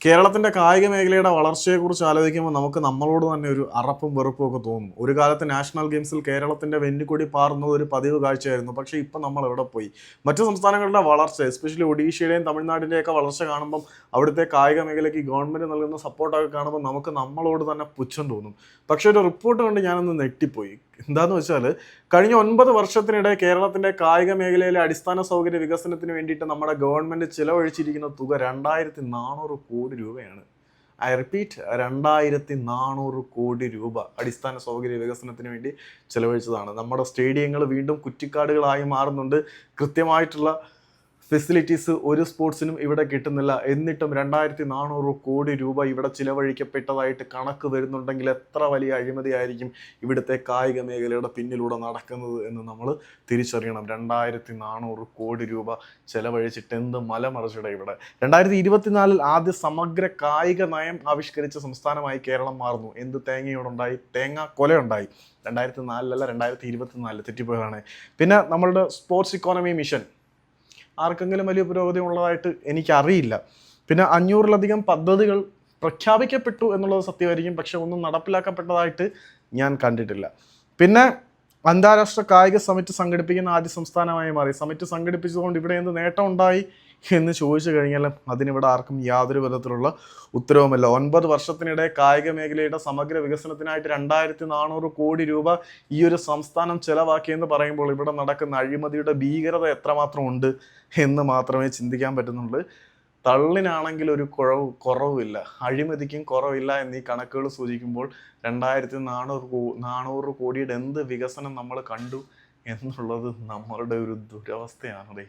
കേരളത്തിന്റെ കായിക മേഖലയുടെ വളർച്ചയെക്കുറിച്ച് ആലോചിക്കുമ്പോൾ നമുക്ക് നമ്മളോട് തന്നെ ഒരു അറപ്പും വെറുപ്പും ഒക്കെ തോന്നും. ഒരു കാലത്ത് നാഷണൽ ഗെയിംസിൽ കേരളത്തിന്റെ വെന്നിക്കൊടി പാറുന്നത് ഒരു പതിവ് കാഴ്ചയായിരുന്നു. പക്ഷേ ഇപ്പം നമ്മൾ എവിടെ പോയി? മറ്റു സംസ്ഥാനങ്ങളുടെ വളർച്ച എസ്പെഷ്യലി ഒഡീഷയുടെയും തമിഴ്നാടിന്റെയൊക്കെ വളർച്ച കാണുമ്പം അവിടുത്തെ കായിക മേഖലയ്ക്ക് ഗവൺമെന്റ് നൽകുന്ന സപ്പോർട്ടൊക്കെ കാണുമ്പോൾ നമുക്ക് നമ്മളോട് തന്നെ പുച്ഛം തോന്നും. പക്ഷേ ഒരു റിപ്പോർട്ട് കണ്ട് ഞാനൊന്ന് നെട്ടിപ്പോയി എന്താന്ന് വെച്ചാൽ കഴിഞ്ഞ ഒൻപത് വർഷത്തിനിടെ കേരളത്തിന്റെ കായിക മേഖലയിലെ അടിസ്ഥാന സൗകര്യ വികസനത്തിന് വേണ്ടിയിട്ട് നമ്മുടെ ഗവൺമെന്റ് ചിലവഴിച്ചിരിക്കുന്ന തുക രണ്ടായിരത്തി നാനൂറ് കോടി രൂപയാണ്. ഐ റിപ്പീറ്റ് രണ്ടായിരത്തി നാനൂറ് കോടി രൂപ അടിസ്ഥാന സൗകര്യ വികസനത്തിന് വേണ്ടി ചിലവഴിച്ചതാണ്. നമ്മുടെ സ്റ്റേഡിയങ്ങൾ വീണ്ടും കുറ്റിക്കാടുകളായി മാറുന്നുണ്ട്. കൃത്യമായിട്ടുള്ള ഫെസിലിറ്റീസ് ഒരു സ്പോർട്സിനും ഇവിടെ കിട്ടുന്നില്ല. എന്നിട്ടും രണ്ടായിരത്തി നാനൂറ് കോടി രൂപ ഇവിടെ ചിലവഴിക്കപ്പെട്ടതായിട്ട് കണക്ക് വരുന്നുണ്ടെങ്കിൽ എത്ര വലിയ അഴിമതിയായിരിക്കും ഇവിടുത്തെ കായിക മേഖലയുടെ പിന്നിലൂടെ നടക്കുന്നത് എന്ന് നമ്മൾ തിരിച്ചറിയണം. രണ്ടായിരത്തി നാനൂറ് കോടി രൂപ ചെലവഴിച്ചിട്ട് എന്ത് മലമറിച്ചിടെ ഇവിടെ? രണ്ടായിരത്തി ഇരുപത്തിനാലിൽ ആദ്യ സമഗ്ര കായിക നയം ആവിഷ്കരിച്ച സംസ്ഥാനമായി കേരളം മാറുന്നു. എന്ത് തേങ്ങയോടുണ്ടായി? തേങ്ങ കൊലയുണ്ടായി. രണ്ടായിരത്തി നാലിലല്ല രണ്ടായിരത്തി ഇരുപത്തിനാലിൽ തെറ്റിപ്പോയതാണ്. പിന്നെ നമ്മളുടെ സ്പോർട്സ് ഇക്കോണമി മിഷൻ. ആർക്കെങ്കിലും വലിയ പുരോഗതി ഉള്ളതായിട്ട് എനിക്കറിയില്ല. പിന്നെ അഞ്ഞൂറിലധികം പദ്ധതികൾ പ്രഖ്യാപിക്കപ്പെട്ടു എന്നുള്ളത് സത്യമായിരിക്കും. പക്ഷെ ഒന്നും നടപ്പിലാക്കപ്പെട്ടതായിട്ട് ഞാൻ കണ്ടിട്ടില്ല. പിന്നെ അന്താരാഷ്ട്ര കായിക സമിറ്റ് സംഘടിപ്പിക്കുന്ന ആദ്യ സംസ്ഥാനമായി മാറി. സമിറ്റ് സംഘടിപ്പിച്ചതുകൊണ്ട് ഇവിടെ എന്ത് നേട്ടം ഉണ്ടായി? എന്ന് ചോദിച്ചു കഴിഞ്ഞാൽ അതിനിവിടെ ആർക്കും യാതൊരു വിധത്തിലുള്ള ഉത്തരവുമില്ല. ഒൻപത് വർഷത്തിനിടെ കായിക മേഖലയുടെ സമഗ്ര വികസനത്തിനായിട്ട് രണ്ടായിരത്തി നാനൂറ് കോടി രൂപ ഈ ഒരു സംസ്ഥാനം ചെലവാക്കിയെന്ന് പറയുമ്പോൾ ഇവിടെ നടക്കുന്ന അഴിമതിയുടെ ഭീകരത എത്രമാത്രം ഉണ്ട് എന്ന് മാത്രമേ ചിന്തിക്കാൻ പറ്റുന്നുള്ളൂ. തള്ളിനാണെങ്കിൽ ഒരു കുറവ് കുറവില്ല അഴിമതിക്കും കുറവില്ല എന്നീ കണക്കുകൾ സൂചിക്കുമ്പോൾ രണ്ടായിരത്തി നാനൂറ് കോ നാനൂറ് കോടിയുടെ എന്ത് വികസനം നമ്മൾ കണ്ടു എന്നുള്ളത് നമ്മളുടെ ഒരു ദുരവസ്ഥയാണതേ.